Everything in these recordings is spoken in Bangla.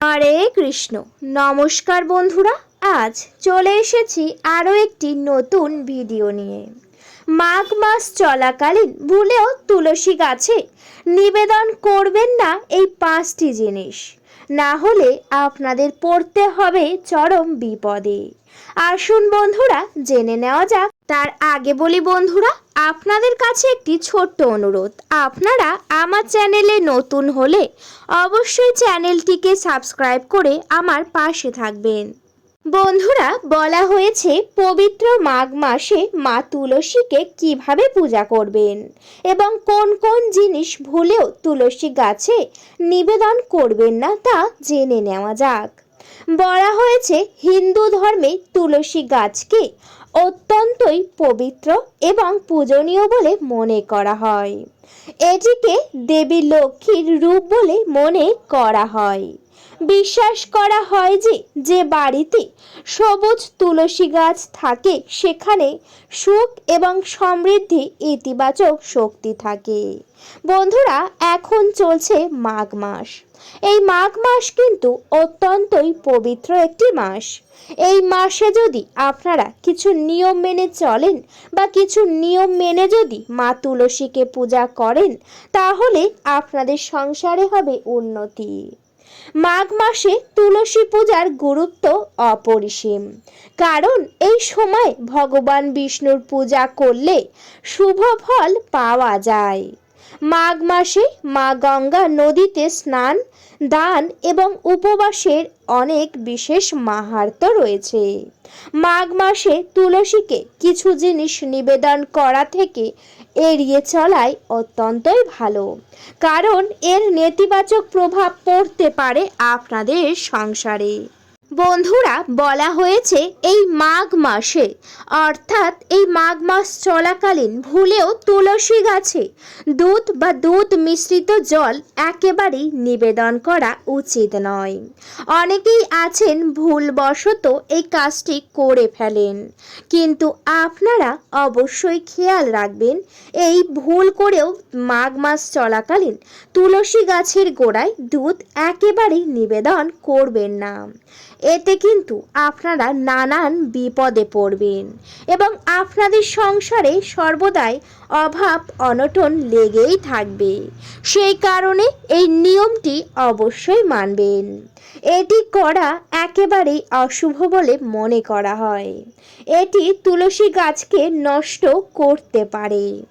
হরে কৃষ্ণ। নমস্কার বন্ধুরা, আজ চলে এসেছি আরও একটি নতুন ভিডিও নিয়ে। মাঘ মাস চলাকালীন ভুলেও তুলসী গাছে নিবেদন করবেন না এই পাঁচটি জিনিস। না হলে আপনাদের পড়তে হবে চরম বিপদে। আসুন বন্ধুরা, জেনে নেওয়া যাক। তার আগে বলি বন্ধুরা, আপনাদের কাছে একটি ছোট্ট অনুরোধ। আপনারা আমার চ্যানেলে নতুন হলে অবশ্যই চ্যানেলটিকে সাবস্ক্রাইব করে আমার পাশে থাকবেন। বন্ধুরা, বলা হয়েছে পবিত্র মাঘ মাসে মা তুলসীকে কীভাবে পূজা করবেন এবং কোন কোন জিনিস ভুলেও তুলসী গাছে নিবেদন করবেন না তা জেনে নেওয়া যাক। বলা হয়েছে হিন্দু ধর্মে তুলসী গাছকে অত্যন্তই পবিত্র এবং পূজনীয় বলে মনে করা হয়। এটিকে দেবী লক্ষ্মীর রূপ বলে মনে করা হয়। বিশ্বাস করা হয় যে যে বাড়িতে সবুজ তুলসী গাছ থাকে, সেখানে সুখ এবং সমৃদ্ধি ইতিবাচক শক্তি থাকে। বন্ধুরা, এখন চলছে মাঘ মাস। এই মাঘ মাস কিন্তু অত্যন্তই পবিত্র একটি মাস। এই মাসে যদি আপনারা কিছু নিয়ম মেনে চলেন বা কিছু নিয়ম মেনে যদি মা তুলসীকে পূজা করেন, তাহলে আপনাদের সংসারে হবে উন্নতি। মাঘ মাসে তুলসী পূজার গুরুত্ব অপরিসীম। কারণ এই সময় ভগবান বিষ্ণুর পূজা করলে শুভ ফল পাওয়া যায়। মাঘ মাসে মা গঙ্গা নদীতে স্নান, দান এবং উপবাসের অনেক বিশেষ মাহাত্ম রয়েছে। মাঘ মাসে তুলসীকে কিছু জিনিস নিবেদন করা থেকে এড়িয়ে চলাই অত্যন্তই ভালো। কারণ এর নেতিবাচক প্রভাব পড়তে পারে আপনাদের সংসারে। বন্ধুরা, বলা হয়েছে এই মাঘ মাসে, অর্থাৎ এই মাঘ মাস চলাকালীন ভুলেও তুলসী গাছে দুধ বা দুধ মিশ্রিত জল একেবারেই নিবেদন করা উচিত নয়। অনেকেই আছেন ভুলবশত এই কাজটি করে ফেলেন, কিন্তু আপনারা অবশ্যই খেয়াল রাখবেন, এই ভুল করেও মাঘ মাস চলাকালীন তুলসী গাছের গোড়ায় দুধ একেবারেই নিবেদন করবেন না। এতে কিন্তু আপনারা নানান বিপদে পড়বেন এবং আপনাদের সংসারে সর্বদাই অভাব অনটন লেগেই থাকবে। সেই কারণে এই নিয়মটি অবশ্যই মানবেন। এটি করা একেবারেই অশুভ বলে মনে করা হয়। এটি তুলসী গাছকে নষ্ট করতে পারে।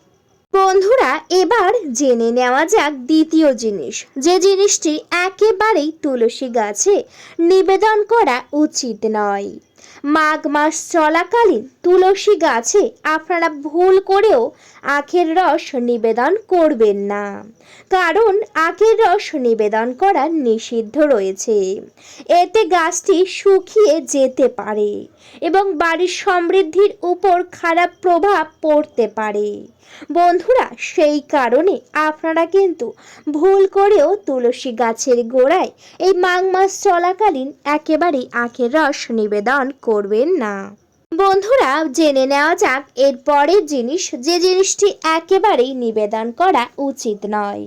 বন্ধুরা, এবার জেনে নেওয়া যাক দ্বিতীয় জিনিস। যে জিনিসটি একেবারেই তুলসী গাছে নিবেদন করা উচিত নয়। মাঘ মাস চলাকালীন তুলসী গাছে আপনারা ভুল করেও আখের রস নিবেদন করবেন না। কারণ আখের রস নিবেদন করা নিষিদ্ধ রয়েছে। এতে গাছটি শুকিয়ে যেতে পারে এবং বাড়ির সমৃদ্ধির উপর খারাপ প্রভাব পড়তে পারে। বন্ধুরা, সেই কারণে আপনারা কিন্তু ভুল করেও তুলসী গাছের গোড়ায় এই মাঘ মাস চলাকালীন একেবারেই আখের রস নিবেদন করবেন না। বন্ধুরা, জেনে নেওয়া যাক এর পরের জিনিস, যে জিনিসটি একেবারেই নিবেদন করা উচিত নয়।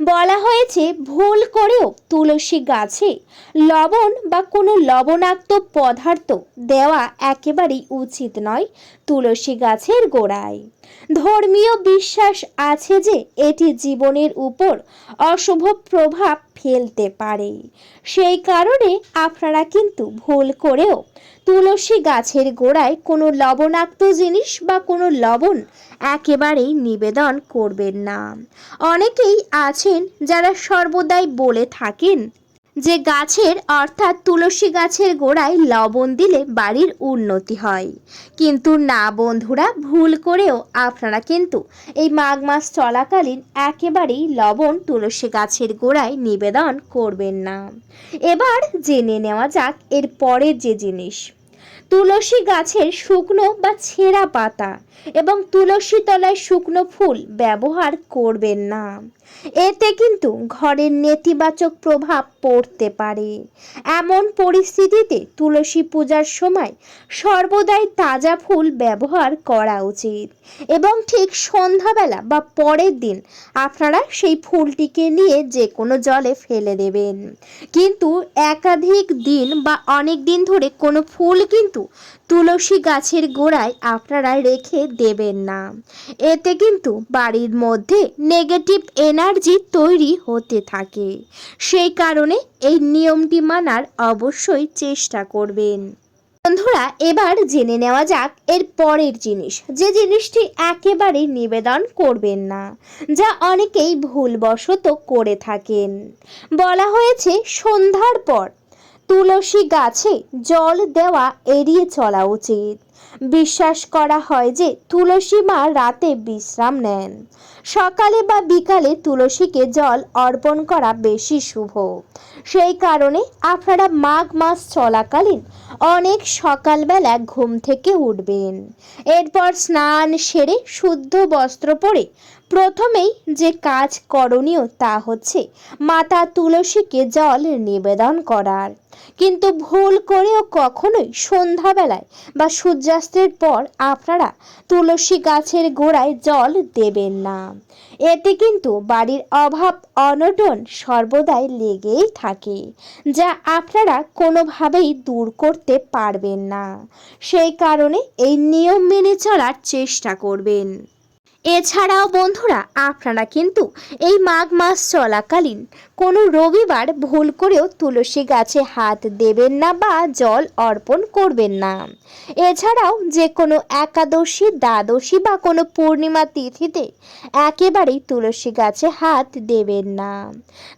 বলা হয়েছে, ভুল করেও তুলসী গাছে লবণ বা কোনো লবণাক্ত পদার্থ দেওয়া একেবারেই উচিত নয় তুলসী গাছের গোড়ায়। ধর্মীয় বিশ্বাস আছে যে, এটি জীবনের উপর অশুভ প্রভাব ফেলতে পারে। সেই কারণে আপনারা কিন্তু ভুল করেও তুলসী গাছের গোড়ায় কোনো লবণাক্ত জিনিস বা কোনো লবণ একেবারেই নিবেদন করবেন না। অনেকেই আছেন যারা সর্বদাই বলে থাকেন যে গাছের অর্থাৎ তুলসী গাছের গোড়ায় লবণ দিলে বাড়ির উন্নতি হয়। কিন্তু না বন্ধুরা, ভুল করেও আপনারা কিন্তু এই মাঘ মাস চলাকালীন একেবারেই লবণ তুলসী গাছের গোড়ায় নিবেদন করবেন না। এবার জেনে নেওয়া যাক এর পরের যে জিনিস। তুলসী গাছের শুকনো বা ছেঁড়া পাতা এবং তুলসী তলায় শুকনো ফুল ব্যবহার করবেন না। এতে কিন্তু ঘরের নেতিবাচক প্রভাব পড়তে পারে। এমন পরিস্থিতিতে তুলসী পূজার সময় সর্বদাই তাজা ফুল ব্যবহার করা উচিত এবং ঠিক সন্ধ্যাবেলা বা পরের দিন আপনারা সেই ফুলটিকে নিয়ে যে কোনো জলে ফেলে দেবেন। কিন্তু একাধিক দিন বা অনেক দিন ধরে কোনো ফুল কিন্তু তুলসী গাছের গোড়ায় আপনারা রেখে দেবেন না। এতে কিন্তু বাড়ির মধ্যে নেগেটিভ এনার্জি তৈরি হতে থাকে। সেই কারণে এই নিয়মটি মানার অবশ্যই চেষ্টা করবেন। বন্ধুরা, এবার জেনে নেওয়া যাক এর পরের জিনিস। যে জিনিসটি একেবারে নিবেদন করবেন না, যা অনেকেই ভুলবশত করে থাকেন। বলা হয়েছে, সন্ধ্যার পর। তুলসী গাছে জল দেওয়া এড়িয়ে চলা উচিত। বিশ্বাস করা হয় যে তুলসী মা রাতে বিশ্রাম নেন। সকালে বা বিকালে তুলসীকে জল অর্পণ করা বেশি শুভ। সেই কারণে আপনারা মাঘ মাস চলাকালীন অনেক সকালবেলা ঘুম থেকে উঠবেন। এরপর স্নান সেরে শুদ্ধ বস্ত্র পরে প্রথমেই যে কাজ করণীয় তা হচ্ছে মাতা তুলসীকে জল নিবেদন করার। কিন্তু ভুল করেও কখনোই সন্ধ্যাবেলায় বা সূর্যাস্তের পর আপনারা তুলসী গাছের গোড়ায় জল দেবেন না। এতে কিন্তু বাড়ির অভাব অনটন সর্বদাই লেগেই থাকে, যা আপনারা কোনোভাবেই দূর করতে পারবেন না। সেই কারণে এই নিয়ম মেনে চলার চেষ্টা করবেন। এছাড়াও বন্ধুরা, আপনারা কিন্তু এই মাঘ মাস চলাকালীন কোনো রবিবার ভুল করেও তুলসী গাছে হাত দেবেন না বা জল অর্পণ করবেন না। এছাড়াও যে কোনো একাদশী, দ্বাদশী বা কোনো পূর্ণিমা তিথিতে একেবারেই তুলসী গাছে হাত দেবেন না।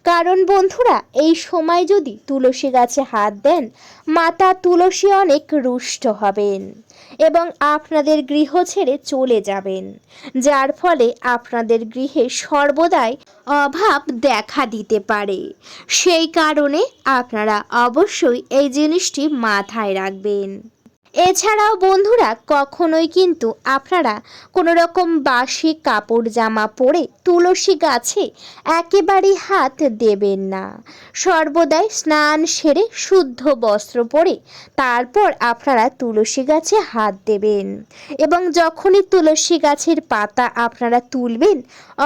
কারণ বন্ধুরা, এই সময় যদি তুলসী গাছে হাত দেন, মাতা তুলসী অনেক রুষ্ট হবেন এবং আপনাদের গৃহ ছেড়ে চলে যাবেন। যার ফলে আপনাদের গৃহে সর্বদাই অভাব দেখা দিতে পারে। সেই কারণে আপনারা অবশ্যই এই জিনিসটি মাথায় রাখবেন। এছাড়াও বন্ধুরা, কখনোই কিন্তু আপনারা কোনো রকম বাসি কাপড় জামা পরে তুলসী গাছে একেবারেই হাত দেবেন না। সর্বদাই স্নান সেরে শুদ্ধ বস্ত্র পরে তারপর আপনারা তুলসী গাছে হাত দেবেন এবং যখনই তুলসী গাছের পাতা আপনারা তুলবেন,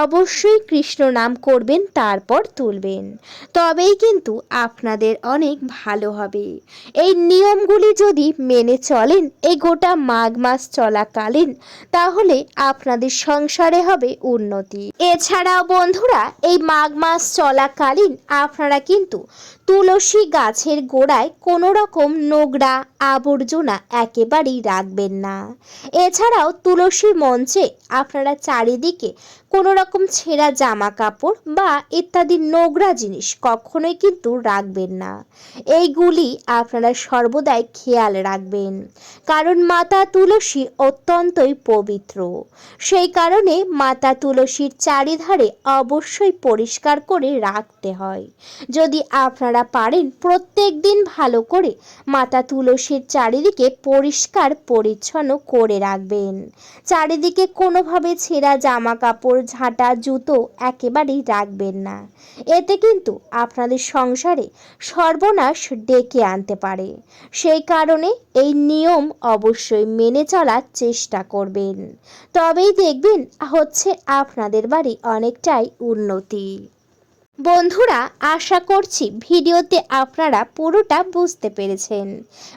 অবশ্যই কৃষ্ণ নাম করবেন, তারপর তুলবেন। তবেই কিন্তু আপনাদের অনেক ভালো হবে। এই নিয়মগুলি যদি মেনে চলেন এই গোটা মাঘ মাস চলাকালীন, তাহলে আপনাদের সংসারে হবে উন্নতি। এছাড়াও বন্ধুরা, এই মাঘ মাস চলাকালীন আপনারা কিন্তু তুলসী গাছের গোড়ায় কোনো রকম নোংরা আবর্জনা একেবারেই রাখবেন না। এছাড়াও তুলসী মঞ্চে আপনারা চারিদিকে কোনো রকম ছেঁড়া জামা কাপড় বা ইত্যাদি নোংরা জিনিস কখনোই কিন্তু রাখবেন না। এইগুলি আপনারা সর্বদাই খেয়াল রাখবেন, কারণ মাতা তুলসী অত্যন্তই পবিত্র। সেই কারণে মাতা তুলসীর চারিধারে অবশ্যই পরিষ্কার করে রাখতে হয়। যদি আপনারা পারেন প্রত্যেক দিন ভালো করে মাতা তুলসীর চারিদিকে পরিষ্কার পরিচ্ছন্ন করে রাখবেন। চারিদিকে কোনোভাবে ছেঁড়া জামা কাপড় ঝাঁটা, জুতো একেবারেই রাখবেন না। এতে কিন্তু আপনাদের সংসারে সর্বনাশ ডেকে আনতে পারে। সেই কারণে এই নিয়ম অবশ্যই মেনে চলার চেষ্টা করবেন। তবেই দেখবেন হচ্ছে আপনাদের বাড়ি অনেকটাই উন্নতি। বন্ধুরা, আশা করছি ভিডিওতে আপনারা পুরোটা বুঝতে পেরেছেন।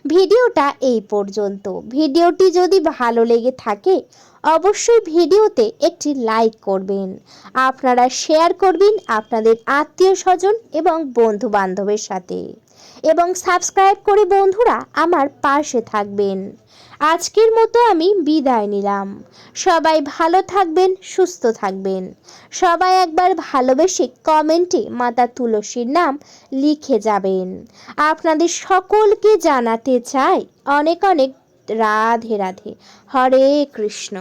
ভিডিওটা এই পর্যন্ত। ভিডিওটি যদি ভালো লেগে থাকে, অবশ্যই ভিডিওতে একটি লাইক করবেন। আপনারা শেয়ার করবেন আপনাদের আত্মীয় স্বজন এবং বন্ধু বান্ধবের সাথে। এবং সাবস্ক্রাইব করে বন্ধুরা আমার পাশে থাকবেন। আজকের মতো আমি বিদায় নিলাম। সবাই ভালো থাকবেন, সুস্থ থাকবেন। সবাই একবার ভালোবেসে কমেন্টে মাতা তুলসীর নাম লিখে যাবেন। আপনাদের সকলকে জানাতে চাই অনেক অনেক রাধে রাধে। হরে কৃষ্ণ।